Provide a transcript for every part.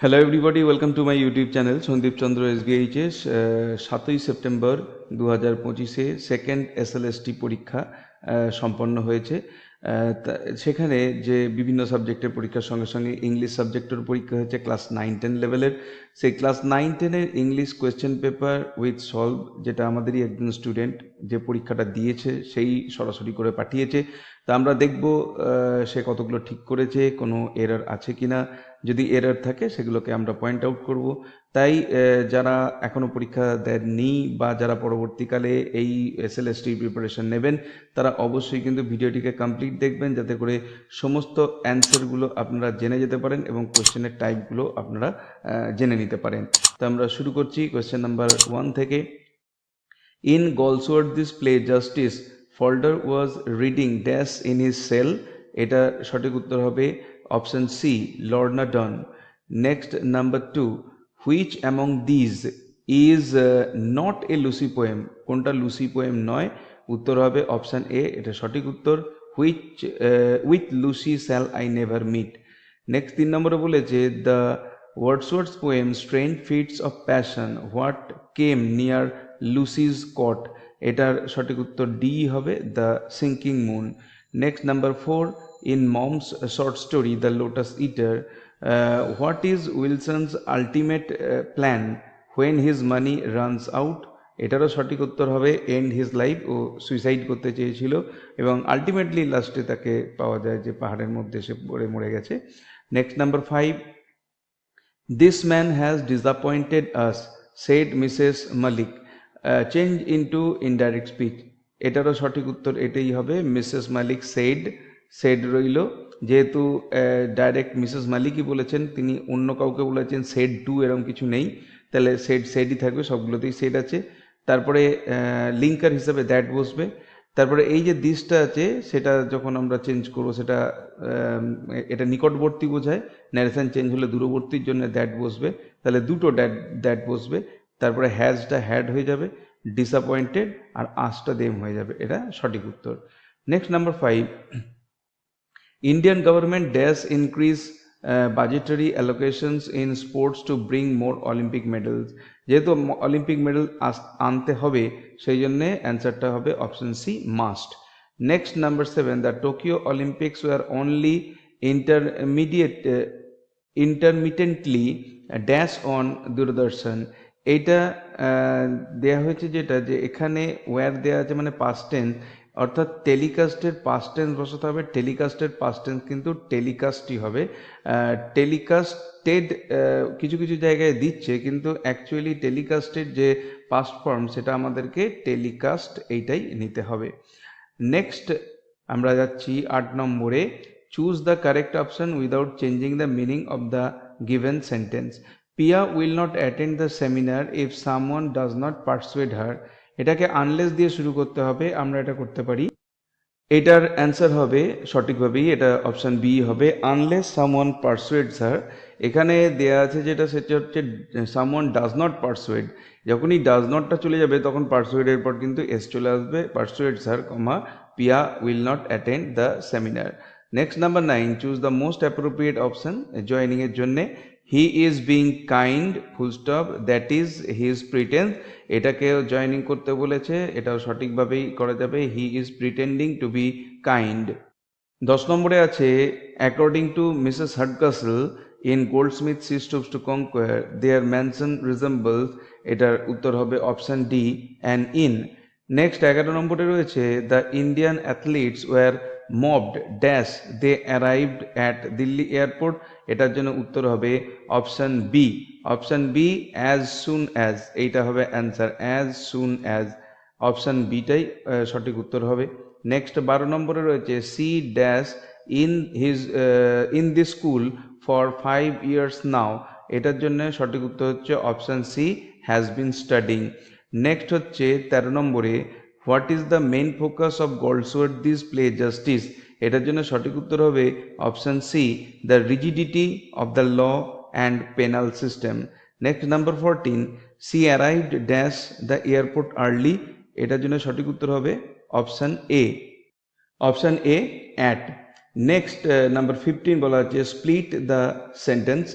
Hello everybody welcome to my YouTube channel Sandip Chandra SBHS সাতই September দু হাজার পঁচিশে সেকেন্ড এসএলএসটি পরীক্ষা সম্পন্ন হয়েছে। সেখানে যে বিভিন্ন সাবজেক্টের পরীক্ষার সঙ্গে সঙ্গে ইংলিশ সাবজেক্টের পরীক্ষা হয়েছে ক্লাস নাইন টেন লেভেলের সেই ক্লাস নাইন টেনের English question paper with solve যেটা আমাদেরই একজন স্টুডেন্ট যে পরীক্ষাটা দিয়েছে, সেই সরাসরি করে পাঠিয়েছে। তা আমরা দেখব সে কতগুলো ঠিক করেছে, কোনো এরর আছে কিনা। যদি এরর থাকে, সেগুলোকে আমরা পয়েন্ট আউট করব। তাই যারা এখনও পরীক্ষা দেননি বা যারা পরবর্তীকালে এই এস এল এসএলএসটির প্রিপারেশন নেবেন, তারা অবশ্যই কিন্তু ভিডিওটিকে কমপ্লিট দেখবেন, যাতে করে সমস্ত অ্যান্সারগুলো আপনারা জেনে যেতে পারেন এবং কোশ্চেনের টাইপগুলো আপনারা জেনে নিতে পারেন। তো আমরা শুরু করছি কোয়েশ্চেন নাম্বার ওয়ান থেকে। In this play Justice Falder was reading dash in his cell এটা সঠিক উত্তর হবে option C Lorna Doone next number two which among these is not a Lucy poem কোনটা লুসি পোয়েম নয়? উত্তর হবে option A এটা সঠিক উত্তর। Which with Lucy shall I never meet next তিন নম্বরে বলেছে the Wordsworth's poem strange fits of passion what came near Lucy's cot এটার সঠিক উত্তর ডি হবে the sinking moon next number four in Maugham's short story the Lotus Eater what is Wilson's ultimate plan when his money runs out এটারও সঠিক উত্তর হবে end his life ও suicide করতে চেয়েছিল এবং আলটিমেটলি লাস্টে তাকে পাওয়া যায় যে পাহাড়ের মধ্যে সে পড়ে মরে গেছে। Next number five this man has disappointed us said Mrs Malik change into indirect speech. এটারও সঠিক উত্তর এটাই হবে মিসেস মালিক সেড সেড রইল। যেহেতু ডাইরেক্ট মিসেস মালিকই বলেছেন, তিনি অন্য কাউকে বলেছেন সেড টু এরকম কিছু নেই। তাহলে সেড সেডই থাকবে, সবগুলোতেই সেড আছে। তারপরে লিঙ্কার হিসাবে দ্যাট বসবে। তারপরে এই যে দিসটা আছে, সেটা যখন আমরা চেঞ্জ করব, সেটা এটা নিকটবর্তী বোঝায়। ন্যারেশন চেঞ্জ হলে দূরবর্তীর জন্য দ্যাট বসবে। তাহলে দুটো দ্যাট দ্যাট বসবে। তারপরে হ্যাজটা হ্যাড হয়ে যাবে ডিসঅ্যাপয়েন্টেড আর আঁচটা দেম হয়ে যাবে। এটা সঠিক উত্তর। Next number five Indian government dash increase uh, budgetary allocations in sports to bring more Olympic medals. যেহেতু অলিম্পিক মেডেল আনতে হবে সেই জন্যে অ্যান্সারটা হবে option C must next number seven the Tokyo Olympics were only intermediate intermittently dash on Doordarshan এইটা দেয়া হয়েছে যেটা যে এখানে ওয়্যার দেওয়া আছে মানে পাস্ট টেন্স অর্থাৎ টেলিকাস্টের পাস্ট টেন্স বসাতে হবে টেলিকাস্টের পাস্ট টেন্স কিন্তু টেলিকাস্টই হবে। টেলিকাস্টেড কিছু কিছু জায়গায় দিচ্ছে, কিন্তু অ্যাকচুয়ালি টেলিকাস্টের যে পাস্ট ফর্ম সেটা আমাদেরকে টেলিকাস্ট এইটাই নিতে হবে। নেক্সট আমরা যাচ্ছি আট নম্বরে। Choose the correct option without changing the meaning of the given sentence Piya will not attend the seminar if someone does not persuade her এটাকে আনলেস দিয়ে শুরু করতে হবে, আমরা এটা করতে পারি। এটার অ্যান্সার হবে সঠিকভাবেই, এটা অপশন বি হবে আনলেস সামওয়ান পার্সুয়েডস হার এখানে দেয়া আছে যেটা, সেটা হচ্ছে সামওয়ান ডাজ নট পার্সুয়েড যখনই ডাজ নটটা চলে যাবে, তখন পার্সুয়েডের পর কিন্তু এস চলে আসবে persuades her comma Piya will not attend the seminar next number nine choose the most appropriate option জয়নিংয়ের জন্যে। He is being kind full stop that is his pretence এটাকেও জয়নিং করতে বলেছে, এটাও সঠিকভাবেই করা যাবে। He is pretending to be kind দশ নম্বরে আছে according to Mrs Hardcastle in Goldsmith she stoops to conquer their mansion resembles এটার উত্তর হবে option D and in next এগারো নম্বরে রয়েছে the Indian athletes were mobbed dash they arrived at Delhi airport এটার জন্য উত্তর হবে option B option B as soon as এইটা হবে answer as soon as option বিটাই সঠিক উত্তর হবে। নেক্সট বারো নম্বরে রয়েছে she dash in his in the school for five years now এটার জন্য সঠিক উত্তর হচ্ছে option C has been studying next হচ্ছে তেরো নম্বরে what is the main focus of Galsworthy this play Justice? এটার জন্য সঠিক উত্তর হবে option C, the rigidity of the law and penal system. Next, number fourteen, she arrived dash the airport early. এটার জন্য সঠিক উত্তর হবে option A. Option A, at. Next number fifteen বলা হচ্ছে স্প্লিট দ্য সেন্টেন্স।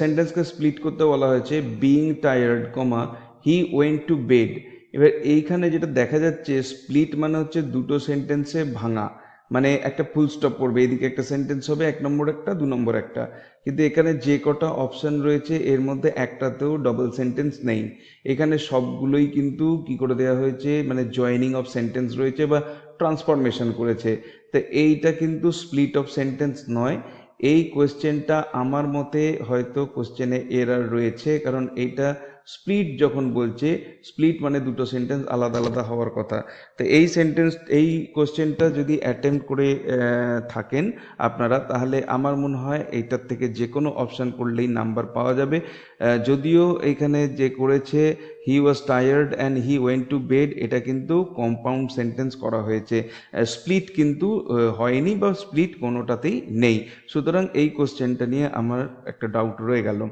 সেন্টেন্সকে স্প্লিট করতে বলা হয়েছে, being tired, comma, he went to bed. এবার এইখানে যেটা দেখা যাচ্ছে স্প্লিট মানে হচ্ছে দুটো সেন্টেন্সে ভাঙা। মানে একটা ফুল স্টপ পড়বে, এদিকে একটা সেন্টেন্স হবে, এক নম্বর একটা, দু নম্বর একটা। কিন্তু এখানে যে কটা অপশন রয়েছে, এর মধ্যে একটাতেও ডবল সেন্টেন্স নেই। এখানে সবগুলোই কিন্তু কি করে দেওয়া হয়েছে মানে জয়নিং অফ সেন্টেন্স রয়েছে বা ট্রান্সফরমেশন করেছে। তো এইটা কিন্তু স্প্লিট অফ সেন্টেন্স নয়। এই কোয়েশ্চেনটা আমার মতে হয়তো কোশ্চেনে এরার রয়েছে, কারণ এইটা স্প্লিট যখন বলছে, স্প্লিট মানে দুটো সেন্টেন্স আলাদা আলাদা হওয়ার কথা। তো এই সেন্টেন্স এই কোশ্চেনটা যদি অ্যাটেম্প করে থাকেন আপনারা, তাহলে আমার মনে হয় এইটার থেকে যে কোনো অপশান করলেই নাম্বার পাওয়া যাবে। যদিও এখানে যে করেছে he was tired and he went to bed এটা কিন্তু কম্পাউন্ড সেন্টেন্স করা হয়েছে। স্প্লিট কিন্তু হয়নি বা স্প্লিট কোনোটাতেই নেই। সুতরাং এই কোশ্চেনটা নিয়ে আমার একটা ডাউট রয়ে গেল।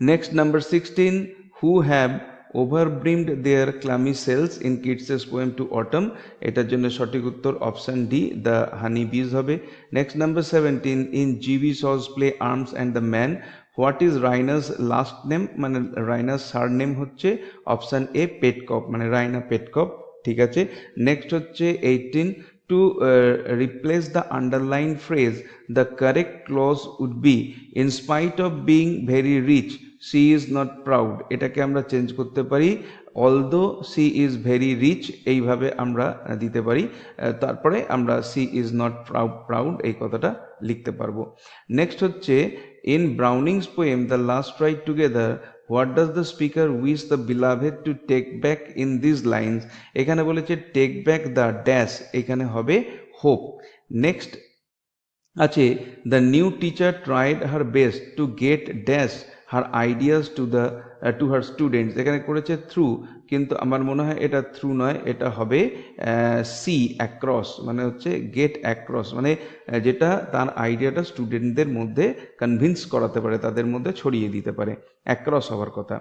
Next, number 16, who have overbrimmed their clammy cells in Keats's poem to autumn এটার জন্য সঠিক উত্তর option D the honey bees হবে next number seventeen in GB Shaw's play arms and the man what is Raina's last name মানে Raina's সার name হচ্ছে option A পেটকপ মানে রাইনা পেটকপ ঠিক আছে নেক্সট হচ্ছে eighteen to uh, replace the underlined phrase the correct clause would be in spite of being very rich is not proud এটাকে আমরা change করতে পারি although she is very rich এইভাবে আমরা দিতে পারি তারপরে আমরা she is not proud proud এই কথাটা লিখতে পারব। নেক্সট হচ্ছে in Browning's poem the last ride together what does the speaker wish the beloved to take back in this lines এখানে বলেছে টেক ব্যাক দ্য ড্যাশ এখানে হবে হোপ নেক্সট আছে the new teacher tried her best to get dash her ideas to the to her students এখানে করেছে through কিন্তু আমার মনে হয় এটা থ্রু নয় এটা হবে সি অ্যাক্রস মানে হচ্ছে গেট অ্যাক্রস মানে আহ, যেটা তার আইডিয়াটা স্টুডেন্টদের মধ্যে কনভিন্স করাতে পারে তাদের মধ্যে ছড়িয়ে দিতে পারে অ্যাক্রস হওয়ার কথা।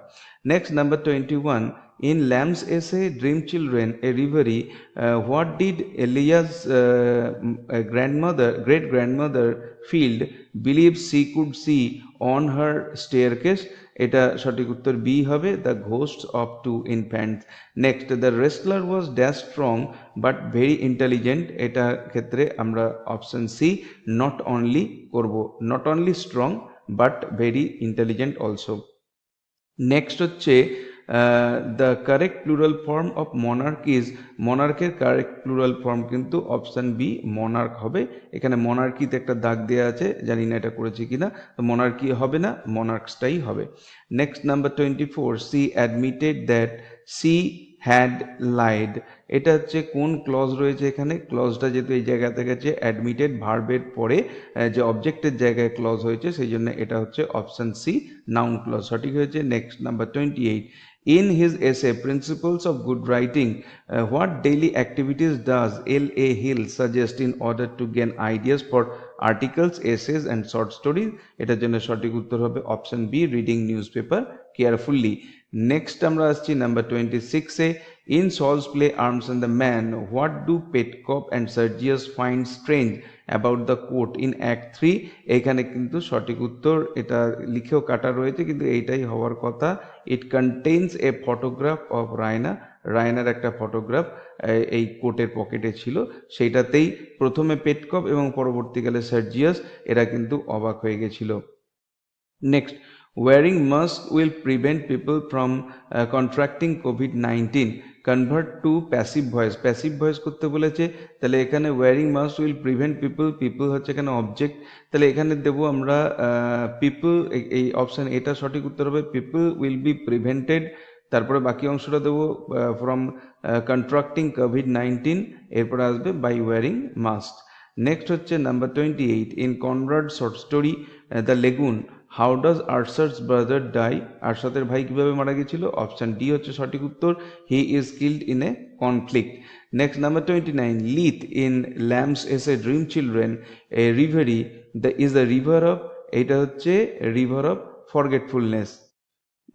Next number twenty one in Lamb's essay dream children a reverie what did Elia's grandmother great grandmother Field believe she could see on her staircase এটা সঠিক উত্তর বি হবে the ghost of two infants next the wrestler was dash strong but very intelligent এটা ক্ষেত্রে আমরা option C not only করব। Not only strong but very intelligent also next হচ্ছে the correct plural form of monarch is মনার্কের correct plural form কিন্তু option B monarch হবে। এখানে মনার্কিতে একটা দাগ দেওয়া আছে, জানি না এটা করেছে কিনা। তো মনার্কি হবে না মনার্কসটাই হবে। Next number twenty four she admitted that she had lied এটা হচ্ছে কোন ক্লজ রয়েছে এখানে? ক্লজটা যেহেতু এই জায়গাতে গেছে অ্যাডমিটেড ভার্বের পরে যে অবজেক্টের জায়গায় ক্লজ হয়েছে, সেই জন্য এটা হচ্ছে অপশান সি নাউন ক্লজ সঠিক হয়েছে। Next number twenty eight in his essay principles of good writing what daily activities does L A Hill suggest in order to gain ideas for articles essays and short stories এটার জন্য সঠিক উত্তর হবে option B reading newspaper carefully next আমরা আসছি number twenty সিক্সে in সলস play arms and the man what do Petkoff and Sergius find strange about the coat in act three এখানে কিন্তু সঠিক উত্তর, এটা লিখেও কাটা রয়েছে, কিন্তু এইটাই হওয়ার কথা। It contains a photograph of Raina রায়নার একটা ফটোগ্রাফ এই কোটের পকেটে ছিল। সেইটাতেই প্রথমে পেটকপ এবং পরবর্তীকালে সার্জিয়াস এরা কিন্তু অবাক হয়ে গেছিল। Next wearing mask will prevent people from contracting COVID nineteen convert to passive voice passive voice করতে বলেছে, তাহলে এখানে wearing mask will prevent people people হচ্ছে এখানে অবজেক্ট তাহলে এখানে দেবো আমরা পিপল এই অপশান এটা সঠিক উত্তর হবে পিপল উইল বি প্রিভেন্টেড তারপরে বাকি অংশটা দেবো ফ্রম কন্ট্রাক্টিং কোভিড নাইন্টিন এরপরে আসবে বাই ওয়ারিং মাস্ক নেক্সট হচ্ছে number twenty eight in Conrad's short story the lagoon how does Arsat's brother die আরশাদের ভাই কীভাবে মারা গেছিল? অপশন ডি হচ্ছে সঠিক উত্তর। He is killed in a conflict next number twenty nine Lethe in Lamb's essay a dream children a reverie the is the river of এইটা হচ্ছে river of forgetfulness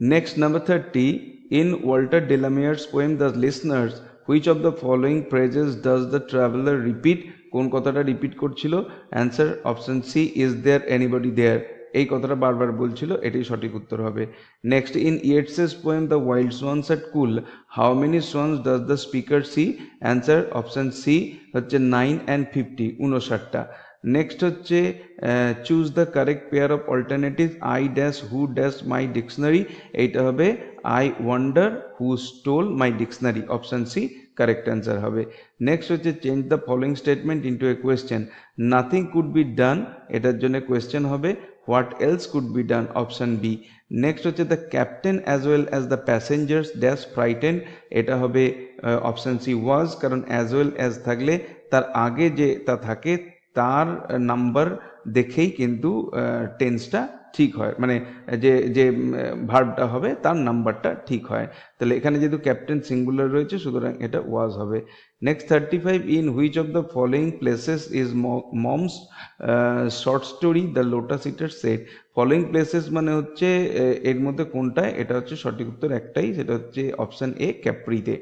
Next, number 30. In Walter Delamere's poem, The Listeners, which of the following phrases does the traveler repeat? কোন কথাটা repeat করছিল? Answer option C is there anybody there এই কথাটা বারবার বলছিল, এটাই সঠিক উত্তর হবে। Next in Yeats's poem the wild swans at Coole how many swans does the speaker see answer option C হচ্ছে নাইন অ্যান্ড ফিফটি উনষাটটা নেক্সট হচ্ছে choose the correct pair of alternative I dash who dash my dictionary এইটা হবে I wonder who stole my dictionary option C correct answer হবে। Next হচ্ছে change the following statement into a question nothing could be done এটার জন্য question হবে what else could be done option B. Next হচ্ছে the captain as well as the passengers dash frightened. এটা হবে option C ওয়াজ, কারণ as well as থাকলে তার আগে যে তা থাকে, তার নাম্বার দেখেই কিন্তু টেন্সটা ঠিক হয়। মানে যে যে ভার্বটা হবে, তার নাম্বারটা ঠিক হয়। তাহলে এখানে যেহেতু ক্যাপ্টেন সিঙ্গুলার রয়েছে, সুতরাং এটা ওয়াজ হবে। Next thirty five in which of the following places is Maugham's short story the lotus eater set following places মানে হচ্ছে এর মধ্যে কোনটায় এটা হচ্ছে সঠিক উত্তর একটাই, সেটা হচ্ছে option A ক্যাপ্রিতে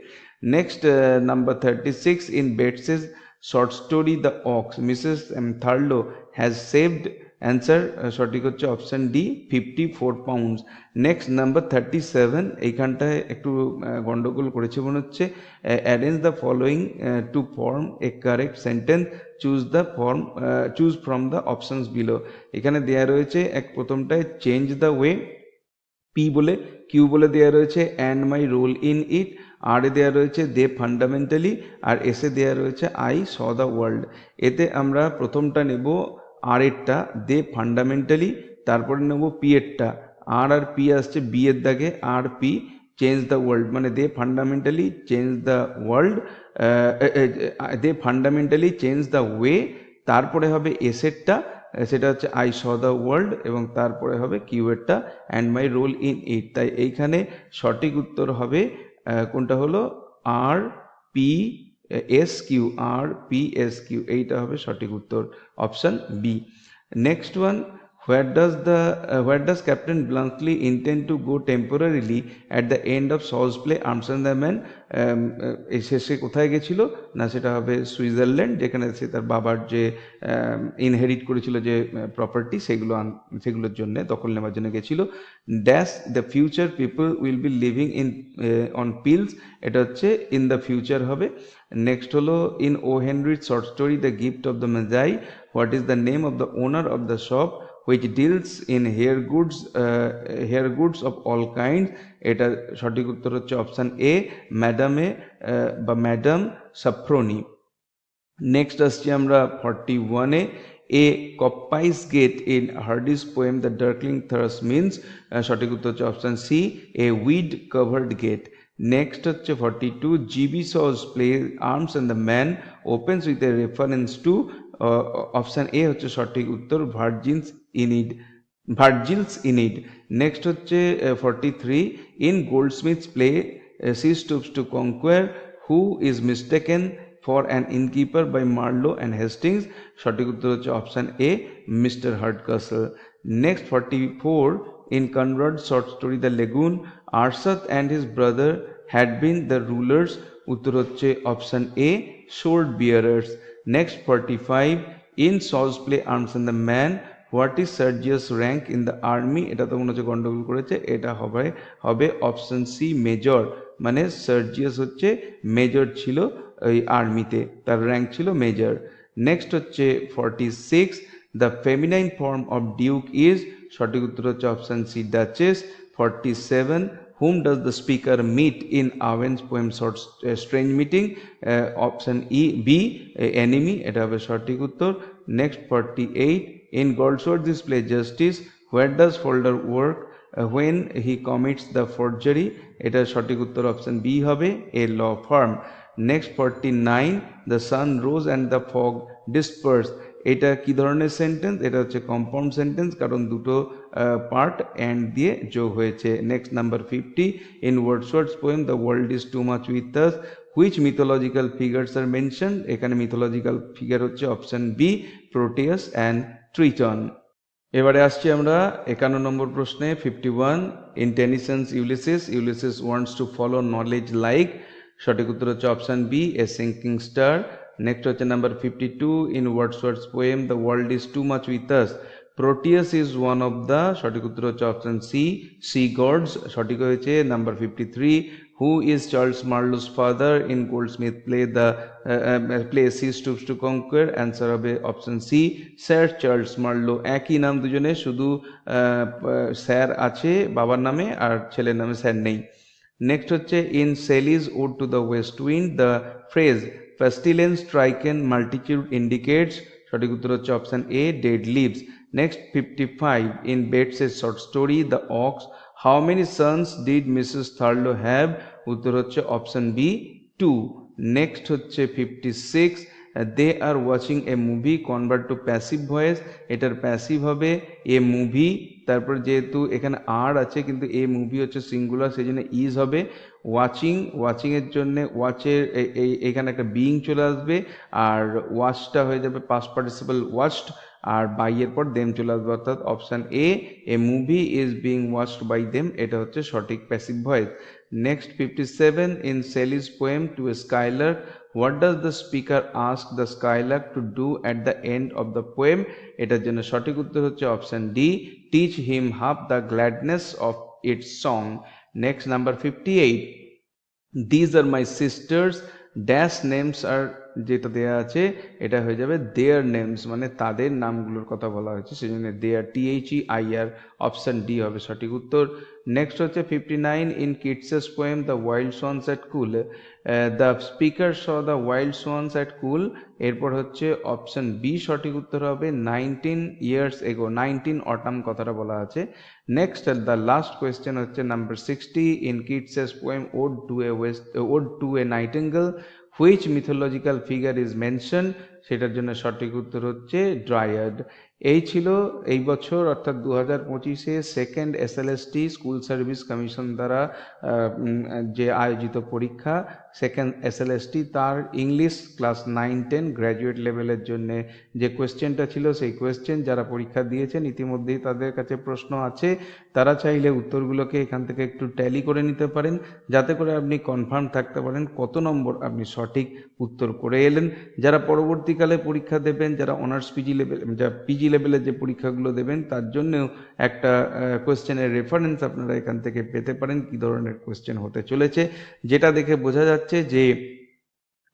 next number thirty six in Bates's short story the ox Mrs Thurlow has saved answer সঠিক হচ্ছে option D fifty four pounds next number thirty seven এইখানটায় একটু গন্ডগোল করেছে মনে হচ্ছে। Arrange the following to form a correct sentence choose the form choose from the options below এখানে দেয়া রয়েছে, এক প্রথমটায় চেঞ্জ দ্য ওয়ে পি বলে কিউ বলে দেওয়া রয়েছে and my role in it R এ দেওয়া রয়েছে দে ফান্ডামেন্টালি আর এসে দেওয়া রয়েছে আই স দ্য ওয়ার্ল্ড এতে আমরা প্রথমটা নেব আর এরটা দে ফান্ডামেন্টালি, তারপরে নেব পি এরটা আর আর পি আসছে বি এর দাগে, R P, change the world মানে they fundamentally change the world they fundamentally change the way, তারপরে হবে এসেরটা, সেটা হচ্ছে আই স দ্য ওয়ার্ল্ড, এবং তারপরে হবে কিউএরটা and my role in it. তাই এইখানে সঠিক উত্তর হবে কোনটা হলো? R P S Q R P S Q এইটা হবে সঠিক উত্তর option B next one where does the where does captain Bluntschli intend to go temporarily at the end of সলস play arms and the man শেষে কোথায় গেছিল? না সেটা হবে সুইজারল্যান্ড, যেখানে সে তার বাবার যে ইনহেরিট করেছিল যে প্রপার্টি সেগুলো সেগুলোর জন্য দখল নেওয়ার জন্য গেছিল। Dash the future people will be living in on pills এটা হচ্ছে ইন দ্য ফিউচার হবে। নেক্সট হলো in O হেনরির short story the gift of the magi what is the name of the owner of the shop which deals in hair goods uh, hair goods of all kinds. এটা সঠিক উত্তর হচ্ছে option এ ম্যাডামে বা madam সাফ্রনি next আসছি আমরা forty ওয়ানে a coppice gate in Hardy's poem the darkling thrush means সঠিক উত্তর হচ্ছে option C a weed covered gate next হচ্ছে forty two GB Shaw's play arms and the man opens with a reference to option A হচ্ছে সঠিক উত্তর Virgin's Aeneid Virgil's Aeneid next হচ্ছে forty three in Goldsmith's play she stoops to conquer who is mistaken for an innkeeper by Marlow and Hastings সঠিক উত্তর হচ্ছে option A Mr Hardcastle next forty four in convert short story the lagoon Arsat and his brother had been the rulers উত্তর হচ্ছে option A sword bearers forty five in সলস play arms and the man what is Sergius's rank in the army এটা তো মনে হচ্ছে গন্ডগোল করেছে। এটা হবে হবে অপশন সি মেজর মানে সার্জিয়াস হচ্ছে মেজর ছিল ওই আর্মিতে তার র্যাঙ্ক ছিল মেজর নেক্সট হচ্ছে forty six the feminine form of duke is সঠিক উত্তর হচ্ছে option C duchess forty seven whom does the speaker meet in Owen's poem short uh, strange meeting uh, option E B uh, enemy এটা হবে সঠিক উত্তর next 48 in Goldsworth display justice where does Folder work uh, when he commits the forgery এটা সঠিক উত্তর option B হবে a law firm next 49 the sun rose and the fog dispersed এটা কি ধরনের সেন্টেন্স এটা হচ্ছে কম্পাউন্ড সেন্টেন্স কারণ দুটো পার্ট অ্যান্ড দিয়ে যোগ হয়েছে। Next number fifty in Wordsworth's poem the world is too much with us which mythological figures are mention এখানে মিথোলজিক্যাল ফিগার হচ্ছে option B Proteus and Triton এবারে আসছি আমরা একান্ন নম্বর প্রশ্নে fifty one in Tennyson's Ulysses Ulysses wants to follow knowledge like সঠিক উত্তর হচ্ছে option B a sinking star next হচ্ছে number fifty two in words Wordsworth's poem the world is too much with us Proteus is one of the সঠিক উত্তর হচ্ছে option C sea gods সঠিক হয়েছে number fifty three who is Charles Marlow's father in Goldsmith play the play she stoops to conquer answer হবে option C sir Charles Marlow একই নাম দুজনে শুধু স্যার আছে বাবার নামে আর ছেলের নামে স্যার নেই। নেক্সট হচ্ছে in Shelley's ode to the west wind the phrase pestilence stricken multitudes indicates সঠিক উত্তর হচ্ছে option A dead leaves next fifty five in Bates's a short story the ox how many sons did Mrs Thurlow have উত্তর হচ্ছে option B two next হচ্ছে fifty six they are watching a movie convert to passive voice এটার passive হবে a movie তারপর যেহেতু এখানে আর আছে, কিন্তু এ মুভি হচ্ছে সিঙ্গুলার সেই জন্য ইজ হবে ওয়াচিং ওয়াচিংয়ের জন্য ওয়াচের এই এখানে একটা বিং চলে আসবে, আর ওয়াচটা হয়ে যাবে পাস পার্টিসিপাল ওয়াচড আর বাই এর পর দেম চলে আসবে, অর্থাৎ option A a movie is being watched by them এটা হচ্ছে সঠিক passive voice next fifty seven in Shelley's poem to a skylark what does the speaker ask the skylark to do at the end of the poem এটার জন্য সঠিক উত্তর হচ্ছে option D teach him half the gladness of its song next number fifty eight these are my sisters dash names আর যেটা দেয়া আছে, এটা হয়ে যাবে দেয়ার নেমস মানে তাদের নামগুলোর কথা বলা হয়েছে সেই জন্য their T H E I R option D হবে সঠিক উত্তর। নেক্সট হচ্ছে fifty nine in Keats's poem the wild swans at Coole the speaker saw the wild swans at Coole এরপর হচ্ছে অপশান বি সঠিক উত্তর হবে nineteen years ago nineteen autumn কথাটা বলা আছে। নেক্সট দ্য লাস্ট কোয়েশ্চেন হচ্ছে number sixty in Keats's poem ode to a west ode to a nightingale which mythological figure is mention সেটার জন্য সঠিক উত্তর হচ্ছে ড্রায়ার্ড এই ছিল এই বছর, অর্থাৎ দু হাজার পঁচিশে second SLST school service commission দ্বারা যে আয়োজিত পরীক্ষা সেকেন্ড এসএলএসটি তার English class nine, ten graduate লেভেলের জন্যে যে কোয়েশ্চেনটা ছিল, সেই কোয়েশ্চেন যারা পরীক্ষা দিয়েছেন, ইতিমধ্যেই তাদের কাছে প্রশ্ন আছে। তারা চাইলে উত্তরগুলোকে এখান থেকে একটু ট্যালি করে নিতে পারেন, যাতে করে আপনি কনফার্ম থাকতে পারেন কত নম্বর আপনি সঠিক উত্তর করে এলেন। যারা পরবর্তীকালে পরীক্ষা দেবেন, যারা অনার্স পিজি লেভেল, যা পিজি লেভেলের যে পরীক্ষাগুলো দেবেন, তার জন্যেও একটা কোয়েশ্চেনের রেফারেন্স আপনারা এখান থেকে পেতে পারেন, কী ধরনের কোয়েশ্চেন হতে চলেছে, যেটা দেখে বোঝা যাচ্ছে যে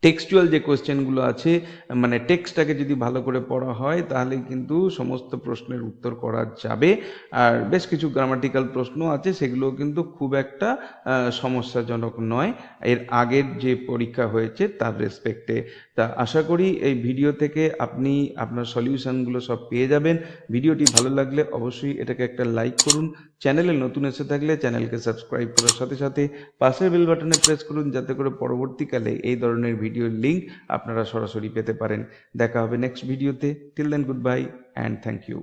টেক্সচুয়াল যে কোয়েশ্চেনগুলো আছে মানে টেক্সটটাকে যদি ভালো করে পড়া হয়, তাহলে কিন্তু সমস্ত প্রশ্নের উত্তর করা যাবে। আর বেশ কিছু গ্রামাটিক্যাল প্রশ্ন আছে সেগুলো কিন্তু খুব একটা সমস্যাজনক নয়। এর আগের যে পরীক্ষা হয়েছে, তার রেসপেক্টে তা আশা করি এই ভিডিও থেকে আপনি আপনার সলিউশনগুলো সব পেয়ে যাবেন। ভিডিওটি ভালো লাগলে অবশ্যই এটাকে একটা লাইক করুন। চ্যানেলে নতুন এসে থাকলে চ্যানেলকে সাবস্ক্রাইব করার সাথে সাথে পাশের বেল বাটনে প্রেস করুন যাতে করে পরবর্তীকালে এই ধরনের ভিডিওর লিঙ্ক আপনারা সরাসরি পেতে পারেন। দেখা হবে নেক্সট ভিডিওতে till then goodbye and thank you